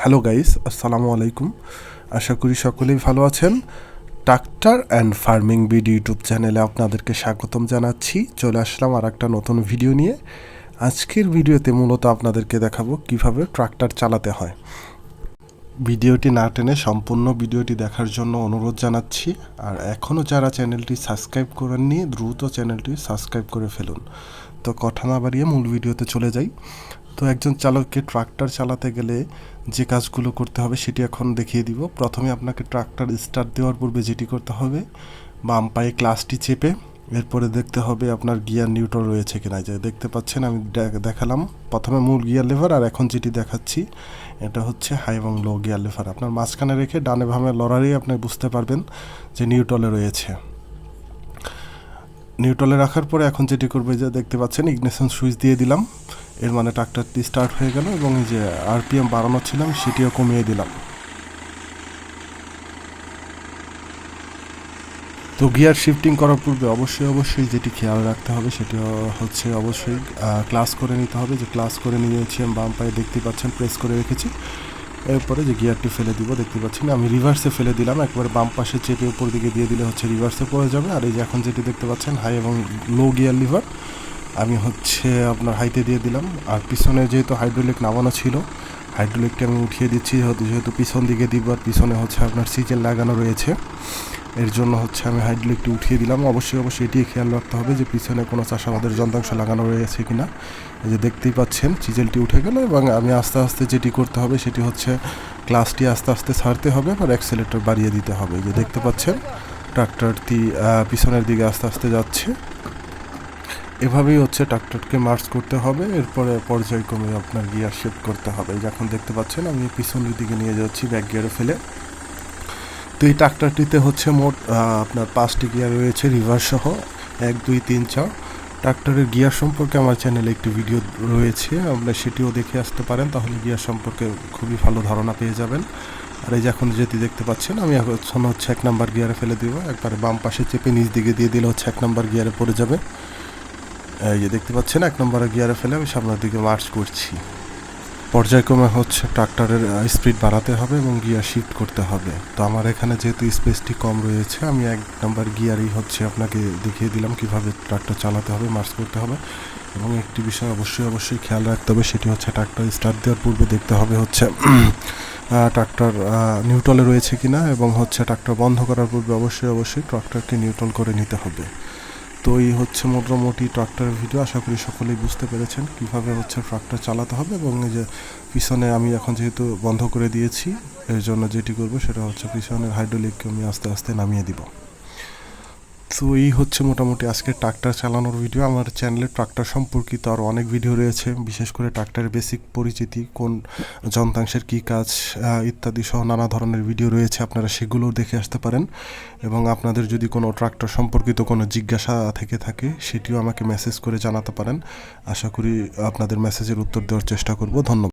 Hello guys আসসালামু আলাইকুম আশা করি সকলেই ভালো আছেন। Tractor and farming BD YouTube চ্যানেলে আপনাদেরকে স্বাগতম জানাচ্ছি। চলে আসলাম আর একটা নতুন ভিডিও নিয়ে। আজকের ভিডিওতে মূলত আপনাদেরকে দেখাবো কীভাবে ট্রাক্টর চালাতে হয়। ভিডিওটি না টেনে সম্পূর্ণ ভিডিওটি দেখার জন্য অনুরোধ জানাচ্ছি। আর এখনও যারা চ্যানেলটি সাবস্ক্রাইব করেননি, দ্রুত চ্যানেলটি সাবস্ক্রাইব করে ফেলুন। তো কথা না বাড়িয়ে মূল ভিডিওতে চলে যাই। তো একজন চালককে ট্রাক্টর চালাতে গেলে যে কাজগুলো করতে হবে সেটি এখন দেখিয়ে দিব। প্রথমে আপনাকে ট্রাক্টর স্টার্ট দেওয়ার পূর্বে যেটি করতে হবে, বাম পায়ে ক্লাসটি চেপে এরপরে দেখতে হবে আপনার গিয়ার নিউট্রাল রয়েছে কিনা। যে দেখতে পাচ্ছেন, আমি দেখালাম। প্রথমে মূল গিয়ার লেভার আর এখন যেটি দেখাচ্ছি, এটা হচ্ছে হাই এবং লো গিয়ার লেভার আপনার মাঝখানে রেখে ডানে ভামে লড়ারই আপনি বুঝতে পারবেন যে নিউট্রলে রয়েছে। নিউট্রলে রাখার পরে এখন যেটি করবে যে দেখতে পাচ্ছেন ইগনেশন সুইচ দিয়ে দিলাম। এর মানে ট্রাক্টরটি স্টার্ট হয়ে গেল এবং এই যে আরপিএম বাড়ানো ছিলাম সেটিও কমিয়ে দিলাম। তো গিয়ার শিফটিং করার পূর্বে অবশ্যই অবশ্যই যেটি খেয়াল রাখতে হবে সেটি হচ্ছে অবশ্যই ক্লাস করে নিতে হবে। যে ক্লাস করে নিয়েছি, আমি বাম পায়ে দেখতে পাচ্ছেন প্রেস করে রেখেছি। এরপরে যে গিয়ারটি ফেলে দিব, দেখতে পাচ্ছেন আমি রিভার্সে ফেলে দিলাম। একবারে বাম পাশে চেপে উপর দিকে দিয়ে দিলে হচ্ছে রিভার্সে পড়ে যাবে। আর এই যে এখন যেটি দেখতে পাচ্ছেন হাই এবং লো গিয়ার লিভার আমি হচ্ছে আপনার হাইতে দিয়ে দিলাম। আর পিছনে যেহেতু হাইড্রোলিক নামানো ছিল হাইড্রোলিকটা আমি উঠিয়ে দিচ্ছি, যেহেতু পিছন দিকে দিব, আর পিছনে হচ্ছে আপনার সিজেল লাগানো রয়েছে। এর জন্য হচ্ছে আমি হাইড্রোলিকটি উঠিয়ে দিলাম। অবশ্যই অবশ্যই এটি খেয়াল রাখতে হবে যে পিছনে কোনো চাষাবাদের যন্ত্রাংশ লাগানো রয়েছে কি না এই যে দেখতেই পাচ্ছেন চিজেলটি উঠে গেল এবং আমি আস্তে আস্তে যেটি করতে হবে, সেটি হচ্ছে ক্লাসটি আস্তে আস্তে ছাড়তে হবে আর অ্যাক্সেলেটর বাড়িয়ে দিতে হবে। এই যে দেখতে পাচ্ছেন ট্রাক্টরটি পিছনের দিকে আস্তে আস্তে যাচ্ছে। এভাবেই হচ্ছে ট্রাক্টরকে মার্চ করতে হবে, এরপরে পর্যায়ক্রমে আপনার গিয়ার শিফট করতে হবে। যখন দেখতে পাচ্ছেন, আমি পিছনের দিকে নিয়ে যাচ্ছি ব্যাক গিয়ারে ফেলে। তো এই ট্রাক্টরটিতে হচ্ছে মোট আপনার পাঁচটি গিয়ার রয়েছে রিভার্স সহ। এক, দুই, তিন, চার। ট্রাক্টরের গিয়ার সম্পর্কে আমার চ্যানেলে একটি ভিডিও রয়েছে আপনারা সেটিও দেখে আসতে পারেন। তাহলে গিয়ার সম্পর্কে খুবই ভালো ধারণা পেয়ে যাবেন। আর এই যে এখন যেটি দেখতে পাচ্ছেন, আমি এখন হচ্ছে এক নাম্বার গিয়ারে ফেলে দিব। একবারে বাম পাশে চেপে নিচ দিকে দিয়ে দিলে হচ্ছে এক নাম্বার গিয়ারে পড়ে যাবে। এই যে দেখতে পাচ্ছেন, এক নম্বরে গিয়ারে ফেলে আমি সামনের দিকে মার্চ করছি। পর্যায়ক্রমে হচ্ছে ট্রাক্টরের স্পিড বাড়াতে হবে এবং গিয়ার শিফট করতে হবে। তো আমার এখানে যেহেতু স্পেসটি কম রয়েছে, আমি এক নাম্বার গিয়ারই হচ্ছে আপনাকে দেখিয়ে দিলাম কীভাবে ট্রাক্টর চালাতে হবে মার্চ করতে হবে। এবং একটি বিষয় অবশ্যই অবশ্যই খেয়াল রাখতে হবে, সেটি হচ্ছে ট্রাক্টর স্টার্ট দেওয়ার পূর্বে দেখতে হবে হচ্ছে ট্রাক্টর নিউট্রলে রয়েছে কিনা এবং হচ্ছে ট্রাক্টর বন্ধ করার পূর্বে অবশ্যই অবশ্যই ট্রাক্টরকে নিউট্রল করে নিতে হবে। তো এই হচ্ছে মোটামুটি ট্রাক্টরের ভিডিও আশা করি সকলেই বুঝতে পেরেছেন কীভাবে হচ্ছে ট্রাক্টর চালাতে হবে এবং এই যে পিছনে আমি এখন যেহেতু বন্ধ করে দিয়েছি, এর জন্য যেটি করব সেটা হচ্ছে পিছনের হাইড্রোলিককে আমি আস্তে আস্তে নামিয়ে দিব। তো এই হচ্ছে মোটামুটি আজকে ট্রাক্টর চালানোর ভিডিও আমার চ্যানেলে ট্রাক্টর সম্পর্কিত আরও অনেক ভিডিও রয়েছে, বিশেষ করে ট্রাক্টরের বেসিক পরিচিতি, কোন যন্ত্রাংশের কী কাজ ইত্যাদি সহ নানা ধরনের ভিডিও রয়েছে, আপনারা সেগুলোও দেখে আসতে পারেন। এবং আপনাদের যদি কোনো ট্রাক্টর সম্পর্কিত কোনো জিজ্ঞাসা থেকে থাকে, সেটিও আমাকে মেসেজ করে জানাতে পারেন। আশা করি আপনাদের মেসেজের উত্তর দেওয়ার চেষ্টা করব। ধন্যবাদ।